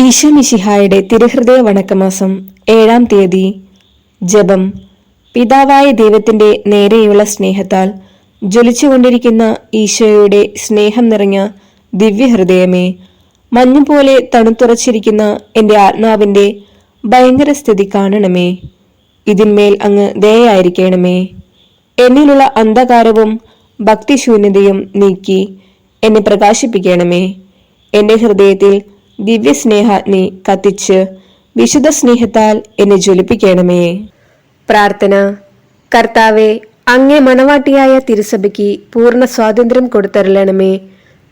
ഈശോ മിശിഹായുടെ തിരുഹൃദയ വണക്കമാസം ഏഴാം തീയതി. ജപം. പിതാവായ ദൈവത്തിന്റെ നേരെയുള്ള സ്നേഹത്താൽ ജ്വലിച്ചുകൊണ്ടിരിക്കുന്ന ഈശോയുടെ സ്നേഹം നിറഞ്ഞ ദിവ്യഹൃദയമേ മഞ്ഞുപോലെ തണുത്തുറച്ചിരിക്കുന്ന എന്റെ ആത്മാവിന്റെ ഭയങ്കര സ്ഥിതി കാണണമേ. ഇതിന്മേൽ അങ്ങ് ദയായിരിക്കണമേ എന്നിലുള്ള അന്ധകാരവും ഭക്തിശൂന്യതയും നീക്കി എന്നെ പ്രകാശിപ്പിക്കണമേ. എന്റെ ഹൃദയത്തിൽ ദിവ്യസ്നേഹാഗ്നി കത്തിച്ച് വിശുദ്ധ സ്നേഹത്താൽ എന്നെ ജ്വലിപ്പിക്കണമേ. പ്രാർത്ഥന. കർത്താവെ അങ്ങേ മണവാട്ടിയായ തിരുസഭയ്ക്ക് പൂർണ സ്വാതന്ത്ര്യം കൊടുത്തരളണമേ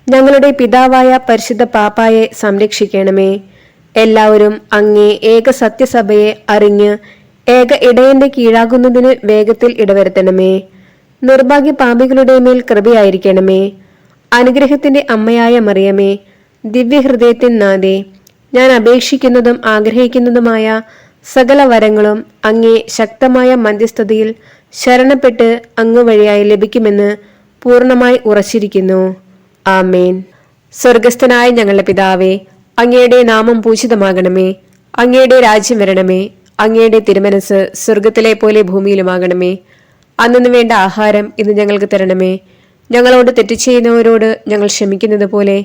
ഞങ്ങളുടെ പിതാവായ പരിശുദ്ധ പാപ്പായെ സംരക്ഷിക്കണമേ. എല്ലാവരും അങ്ങേ ഏക സത്യസഭയെ അറിഞ്ഞ് ഏക ഇടയന്റെ കീഴാകുന്നതിന് വേഗത്തിൽ ഇടവരുത്തണമേ. നിർഭാഗ്യ പാപികളുടെ മേൽ കൃപയായിരിക്കണമേ. അനുഗ്രഹത്തിന്റെ അമ്മയായ മറിയമേ ദിവ്യഹൃദയത്തിൻ നാഥേ ഞാൻ അപേക്ഷിക്കുന്നതും ആഗ്രഹിക്കുന്നതുമായ സകല വരങ്ങളും അങ്ങേ ശക്തമായ മധ്യസ്ഥതയിൽ ശരണപ്പെട്ട് അങ്ങ് വഴിയായി ലഭിക്കുമെന്ന് പൂർണമായി ഉറച്ചിരിക്കുന്നു. ആമേൻ. സ്വർഗസ്ഥനായ ഞങ്ങളുടെ പിതാവേ അങ്ങയുടെ നാമം പൂജിതമാകണമേ. അങ്ങയുടെ രാജ്യം വരണമേ. അങ്ങയുടെ തിരുമനസ് സ്വർഗത്തിലെ പോലെ ഭൂമിയിലുമാകണമേ. അന്നു വേണ്ട ആഹാരം ഇന്ന് ഞങ്ങൾക്ക് തരണമേ. ഞങ്ങളോട് തെറ്റ് ചെയ്യുന്നവരോട് ഞങ്ങൾ ക്ഷമിക്കുന്നത് പോലെ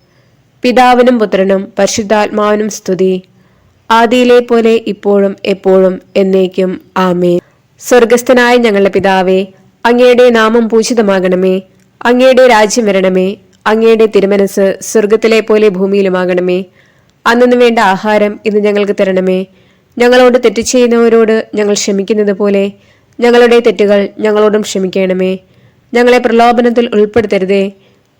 പിതാവിനും പുത്രനും പരിശുദ്ധാത്മാവിനും സ്തുതി. ആദിയിലെ പോലെ ഇപ്പോഴും എപ്പോഴും എന്നേക്കും ആമേ സ്വർഗസ്ഥനായ ഞങ്ങളുടെ പിതാവേ അങ്ങയുടെ നാമം പൂജിതമാകണമേ. അങ്ങയുടെ രാജ്യം വരണമേ. അങ്ങയുടെ തിരുമനസ് സ്വർഗത്തിലെ പോലെ ഭൂമിയിലുമാകണമേ. അന്നു വേണ്ട ആഹാരം ഇന്ന് ഞങ്ങൾക്ക് തരണമേ. ഞങ്ങളോട് തെറ്റ് ചെയ്യുന്നവരോട് ഞങ്ങൾ ക്ഷമിക്കുന്നത് പോലെ ഞങ്ങളുടെ തെറ്റുകൾ ഞങ്ങളോടും ക്ഷമിക്കണമേ. ഞങ്ങളെ പ്രലോഭനത്തിൽ ഉൾപ്പെടുത്തരുതേ.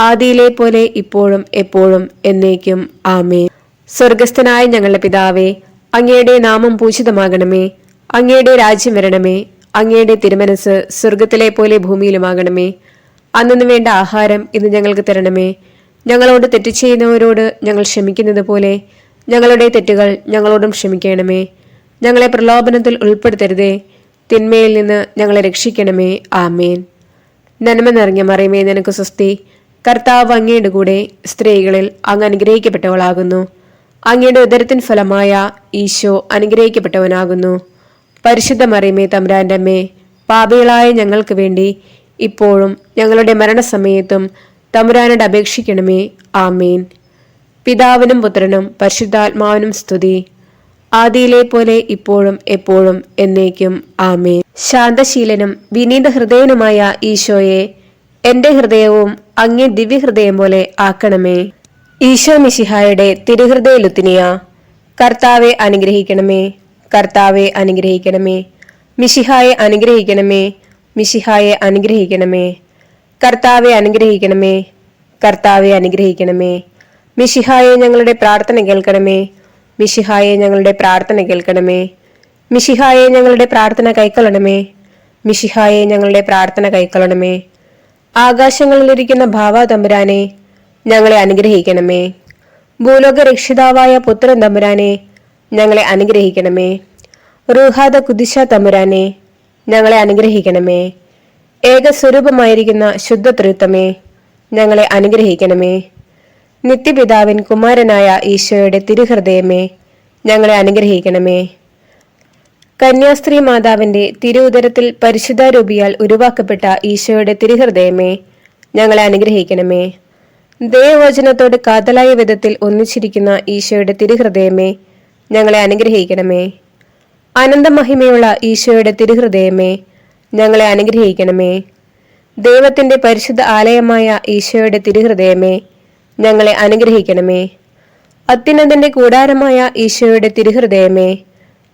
ആദിയിലെ പോലെ ഇപ്പോഴും എപ്പോഴും എന്നേക്കും ആമേ സ്വർഗസ്ഥനായ ഞങ്ങളുടെ പിതാവേ അങ്ങയുടെ നാമം പൂജിതമാകണമേ. അങ്ങയുടെ രാജ്യം വരണമേ. അങ്ങയുടെ തിരുമനസ് സ്വർഗത്തിലെ പോലെ ഭൂമിയിലുമാകണമേ. അന്നു വേണ്ട ആഹാരം ഇന്ന് ഞങ്ങൾക്ക് തരണമേ. ഞങ്ങളോട് തെറ്റ് ചെയ്യുന്നവരോട് ഞങ്ങൾ ക്ഷമിക്കുന്നത് പോലെ ഞങ്ങളുടെ തെറ്റുകൾ ഞങ്ങളോടും ക്ഷമിക്കണമേ. ഞങ്ങളെ പ്രലോഭനത്തിൽ ഉൾപ്പെടുത്തരുതേ. തിന്മയിൽ നിന്ന് ഞങ്ങളെ രക്ഷിക്കണമേ. ആമേൻ. നന്മ നിറഞ്ഞ മറിയമേ നിനക്ക് സ്വസ്തി. കർത്താവ് അങ്ങയുടെ കൂടെ സ്ത്രീകളിൽ അങ്ങ് അനുഗ്രഹിക്കപ്പെട്ടവളാകുന്നു. അങ്ങയുടെ ഉദരത്തിൻ ഫലമായ ഈശോ അനുഗ്രഹിക്കപ്പെട്ടവനാകുന്നു. പരിശുദ്ധ മറിയമേ തമ്പ്രാന്റെ അമ്മേ പാപികളായ ഞങ്ങൾക്ക് വേണ്ടി ഇപ്പോഴും ഞങ്ങളുടെ മരണസമയത്തും തമ്പുരാനോട് അപേക്ഷിക്കണമേ. ആമേൻ. പിതാവിനും പുത്രനും പരിശുദ്ധാത്മാവിനും സ്തുതി. ആദിയിലെ പോലെ ഇപ്പോഴും എപ്പോഴും എന്നേക്കും. ആമേൻ. ശാന്തശീലനും വിനീത ഹൃദയനുമായ ഈശോയെ എന്റെ ഹൃദയവും അങ്ങേ ദിവ്യഹൃദയം പോലെ ആക്കണമേ. ഈശോ മിശിഹായുടെ തിരുഹൃദയ ലുത്തിനിയ കർത്താവെ അനുഗ്രഹിക്കണമേ കർത്താവെ അനുഗ്രഹിക്കണമേ മിശിഹായെ അനുഗ്രഹിക്കണമേ മിശിഹായെ അനുഗ്രഹിക്കണമേ കർത്താവെ അനുഗ്രഹിക്കണമേ കർത്താവെ അനുഗ്രഹിക്കണമേ മിശിഹായെ ഞങ്ങളുടെ പ്രാർത്ഥന കേൾക്കണമേ മിശിഹായെ ഞങ്ങളുടെ പ്രാർത്ഥന കേൾക്കണമേ മിശിഹായെ ഞങ്ങളുടെ പ്രാർത്ഥന കൈക്കൊള്ളണമേ മിശിഹായെ ഞങ്ങളുടെ പ്രാർത്ഥന കൈക്കൊള്ളണമേ ആകാശങ്ങളിലിരിക്കുന്ന ഭാവ തമ്പുരാനെ ഞങ്ങളെ അനുഗ്രഹിക്കണമേ. ഭൂലോക രക്ഷിതാവായ പുത്രൻ തമ്പുരാനെ ഞങ്ങളെ അനുഗ്രഹിക്കണമേ. റുഹാദ കുദിശ തമ്പുരാനെ ഞങ്ങളെ അനുഗ്രഹിക്കണമേ. ഏകസ്വരൂപമായിരിക്കുന്ന ശുദ്ധ തൃത്വമേ ഞങ്ങളെ അനുഗ്രഹിക്കണമേ. നിത്യപിതാവിൻ കുമാരനായ ഈശോയുടെ തിരുഹൃദയമേ ഞങ്ങളെ അനുഗ്രഹിക്കണമേ. കന്യാസ്ത്രീ മാതാവിന്റെ തിരുവുദരത്തിൽ പരിശുദ്ധാരൂപിയാൽ ഉരുവാക്കപ്പെട്ട ഈശോയുടെ തിരുഹൃദയമേ ഞങ്ങളെ അനുഗ്രഹിക്കണമേ. ദൈവവചനത്തോട് കാതലായ വിധത്തിൽ ഒന്നിച്ചിരിക്കുന്ന ഈശോയുടെ തിരുഹൃദയമേ ഞങ്ങളെ അനുഗ്രഹിക്കണമേ. അനന്തമഹിമയുള്ള ഈശോയുടെ തിരുഹൃദയമേ ഞങ്ങളെ അനുഗ്രഹിക്കണമേ. ദൈവത്തിന്റെ പരിശുദ്ധ ആലയമായ ഈശോയുടെ തിരുഹൃദയമേ ഞങ്ങളെ അനുഗ്രഹിക്കണമേ. അത്യുന്നതന്റെ കൂടാരമായ ഈശോയുടെ തിരുഹൃദയമേ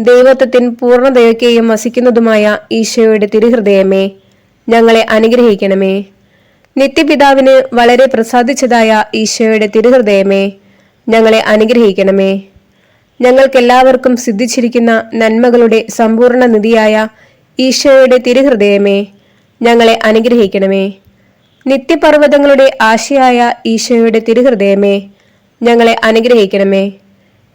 ദൈവത്വത്തിൻ പൂർണതയൊക്കെയും വസിക്കുന്നതുമായ ഈശോയുടെ തിരുഹൃദയമേ ഞങ്ങളെ അനുഗ്രഹിക്കണമേ. നിത്യപിതാവിന് വളരെ പ്രസാദിച്ചതായ ഈശോയുടെ തിരുഹൃദയമേ ഞങ്ങളെ അനുഗ്രഹിക്കണമേ. ഞങ്ങൾക്കെല്ലാവർക്കും സിദ്ധിച്ചിരിക്കുന്ന നന്മകളുടെ സമ്പൂർണ നിധിയായ ഈശോയുടെ തിരുഹൃദയമേ ഞങ്ങളെ അനുഗ്രഹിക്കണമേ. നിത്യപർവതങ്ങളുടെ ആശയായ ഈശോയുടെ തിരുഹൃദയമേ ഞങ്ങളെ അനുഗ്രഹിക്കണമേ.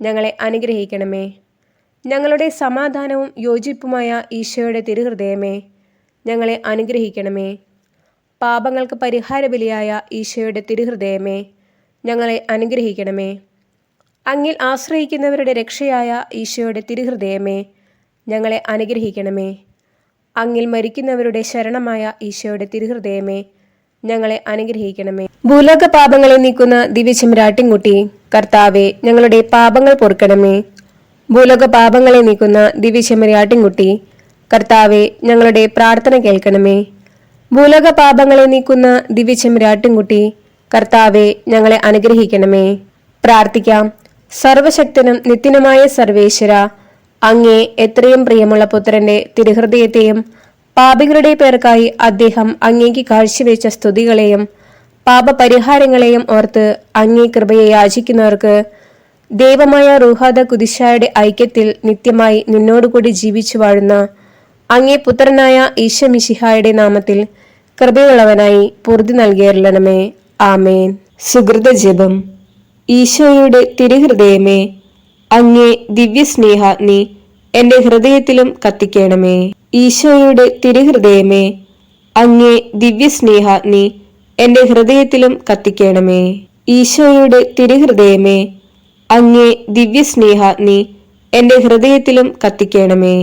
ഞങ്ങളെ അനുഗ്രഹിക്കണമേ. ഞങ്ങളുടെ സമാധാനവും യോജിപ്പുമായ ഈശോയുടെ തിരുഹൃദയമേ ഞങ്ങളെ അനുഗ്രഹിക്കണമേ. പാപങ്ങൾക്ക് പരിഹാരബലിയായ ഈശോയുടെ തിരുഹൃദയമേ ഞങ്ങളെ അനുഗ്രഹിക്കണമേ. അങ്ങിൽ ആശ്രയിക്കുന്നവരുടെ രക്ഷയായ ഈശോയുടെ തിരുഹൃദയമേ ഞങ്ങളെ അനുഗ്രഹിക്കണമേ. അങ്ങിൽ മരിക്കുന്നവരുടെ ശരണമായ ഈശോയുടെ തിരുഹൃദയമേ ഞങ്ങളെ അനുഗ്രഹിക്കണമേ. ഭൂലോക പാപങ്ങളെ നീക്കുന്ന ദിവ്യചിമരാട്ടിൻകുട്ടി കർത്താവെ ഞങ്ങളുടെ പാപങ്ങൾ പൊറുക്കണമേ. ഭൂലോക പാപങ്ങളെ നീക്കുന്ന ദിവ്യശമരിയാട്ടിൻകുട്ടി കർത്താവെ ഞങ്ങളുടെ പ്രാർത്ഥന കേൾക്കണമേ. ഭൂലോക പാപങ്ങളെ നീക്കുന്ന ദിവ്യശമരിയാട്ടിൻകുട്ടി കർത്താവെ ഞങ്ങളെ അനുഗ്രഹിക്കണമേ. പ്രാർത്ഥിക്കാം. സർവശക്തനും നിത്യനുമായ സർവേശ്വര അങ്ങേ എത്രയും പ്രിയമുള്ള പുത്രന്റെ തിരുഹൃദയത്തെയും പാപികളുടെ പേർക്കായി അദ്ദേഹം അങ്ങേക്ക് കാഴ്ചവെച്ച സ്തുതികളെയും പാപപരിഹാരങ്ങളെയും ഓർത്ത് അങ്ങേ കൃപയെ യാചിക്കുന്നവർക്ക് ദൈവമായ റൂഹാദ കുതിശായുടെ ഐക്യത്തിൽ നിത്യമായി നിന്നോടുകൂടി ജീവിച്ചു വാഴുന്ന അങ്ങേ പുത്രനായ ഈശമിശിഹായുടെ നാമത്തിൽ കൃപയുള്ളവനായി പൂർതി നൽകിയറിലണമേ ആമേൻ. സുഹൃത ജപം. ഈശോയുടെ തിരുഹൃദയമേ അങ്ങേ ദിവ്യസ്നേഹാഗ്നി എന്റെ ഹൃദയത്തിലും കത്തിക്കണമേ. ഈശോയുടെ തിരുഹൃദയമേ അങ്ങേ ദിവ്യസ്നേഹാഗ്നി എന്റെ ഹൃദയത്തിലും കത്തിക്കണമേ. ഈശോയുടെ തിരുഹൃദയമേ അങ്ങേ ദിവ്യസ്നേഹ നീ എന്റെ ഹൃദയത്തിലും കത്തിക്കണമേ.